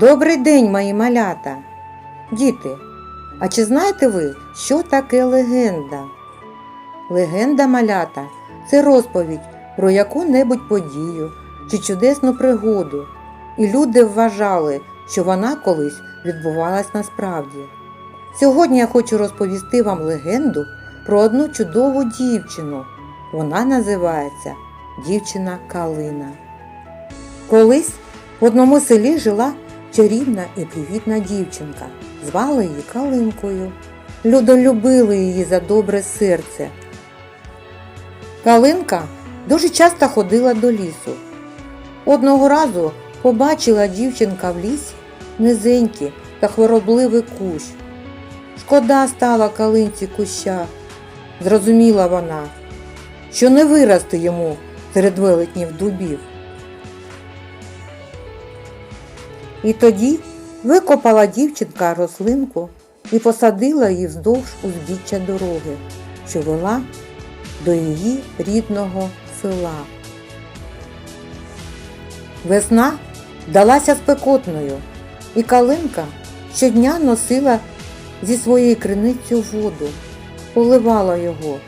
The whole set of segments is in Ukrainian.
Добрий день, мої малята! Діти, а чи знаєте ви, що таке легенда? Легенда малята це розповідь про яку-небудь подію чи чудесну пригоду, і люди вважали, що вона колись відбувалась насправді. Сьогодні я хочу розповісти вам легенду про одну чудову дівчину. Вона називається Дівчина Калина. Колись в одному селі жила чарівна і привітна дівчинка. Звали її Калинкою. Люди любили її за добре серце. Калинка дуже часто ходила до лісу. Одного разу побачила дівчинка в лісі низенький та хворобливий кущ. Шкода стала калинці куща. Зрозуміла вона, що не вирости йому серед велетнів дубів. І тоді викопала дівчинка рослинку і посадила її вздовж узбіччя дороги, що вела до її рідного села. Весна далася спекотною, і калинка щодня носила зі своєї криниці воду, поливала його,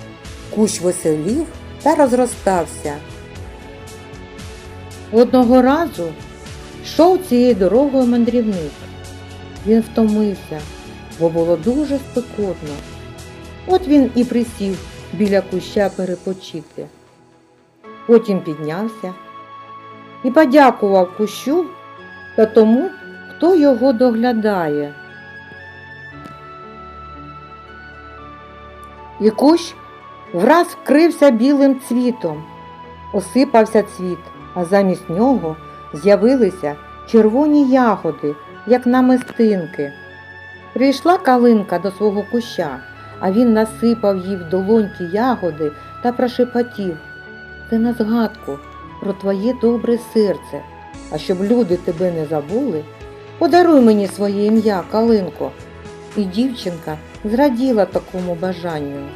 кущ веселів та розростався. Одного разу йшов цією дорогою мандрівник. Він втомився, бо було дуже спекотно. От він і присів біля куща перепочити. Потім піднявся і подякував кущу та тому, хто його доглядає. І кущ враз вкрився білим цвітом. Осипався цвіт, а замість нього з'явилися червоні ягоди, як намистинки. Прийшла калинка до свого куща, а він насипав їй в долоньки ягоди та прошепотів. Це на згадку про твоє добре серце. А щоб люди тебе не забули, подаруй мені своє ім'я, Калинко. І дівчинка зраділа такому бажанню.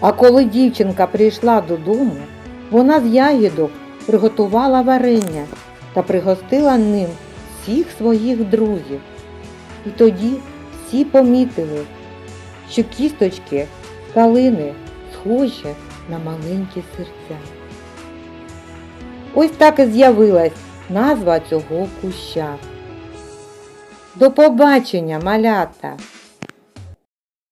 А коли дівчинка прийшла додому, вона з ягідок приготувала варення та пригостила ним всіх своїх друзів. І тоді всі помітили, що кісточки калини схожі на маленькі серця. Ось так і з'явилась назва цього куща. До побачення, малята!